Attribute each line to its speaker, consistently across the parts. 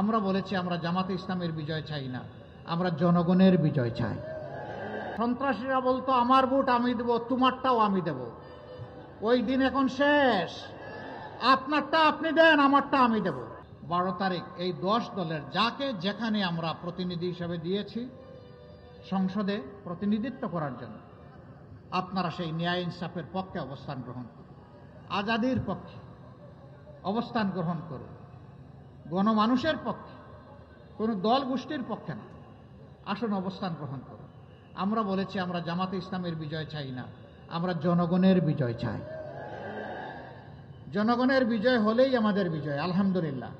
Speaker 1: আমরা বলেছি আমরা জামাতে ইসলামের বিজয় চাই না, আমরা জনগণের বিজয় চাই। সন্ত্রাসীরা বলতো, আমার ভোট আমি দেব, তোমারটাও আমি দেব। ওই দিন এখন শেষ। আপনারটা আপনি দেন, আমারটা আমি দেব। বারো তারিখ, এই দশ দলের যাকে যেখানে আমরা প্রতিনিধি হিসেবে দিয়েছি সংসদে প্রতিনিধিত্ব করার জন্য, আপনারা সেই ন্যায় ইনসাফের পক্ষে অবস্থান গ্রহণ করুন, আজাদির পক্ষে অবস্থান গ্রহণ করুন। গণমানুষের পক্ষে, কোনো দল গোষ্ঠীর পক্ষে না। আসুন অবস্থান গ্রহণ করুন। আমরা বলেছি, আমরা জামাতে ইসলামের বিজয় চাই না, আমরা জনগণের বিজয় চাই। জনগণের বিজয় হলেই আমাদের বিজয়, আলহামদুলিল্লাহ।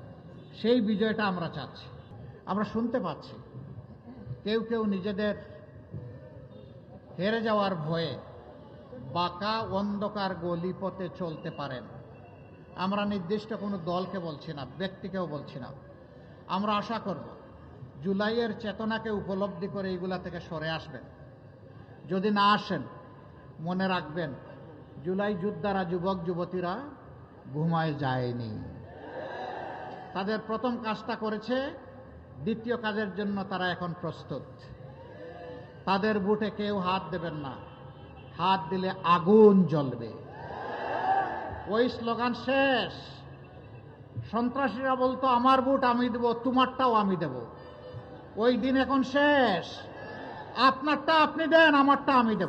Speaker 1: সেই বিজয়টা আমরা চাচ্ছি। আমরা শুনতে পাচ্ছি, কেউ কেউ নিজেদের হেরে যাওয়ার ভয়ে বাঁকা অন্ধকার গলিপথে চলতে পারেন। আমরা নির্দিষ্ট কোনো দলকে বলছি না, ব্যক্তিকেও বলছি না। আমরা আশা করব জুলাইয়ের চেতনাকে উপলব্ধি করে এইগুলা থেকে সরে আসবেন। যদি না আসেন, মনে রাখবেন, জুলাই যোদ্ধারা যুবক যুবতীরা ঘুমায় যায়নি। তাদের প্রথম কাজটা করেছে, দ্বিতীয় কাজের জন্য তারা এখন প্রস্তুত। তাদের বুটে কেউ হাত দেবেন না। হাত দিলে আগুন জ্বলবে। ওই স্লোগান শেষ। সন্ত্রাসীরা বলতো, আমার বুট আমি দেব, তোমারটাও আমি দেব। ওই দিন এখন শেষ। আপনারটা আপনি দেন, আমারটা আমি দেব।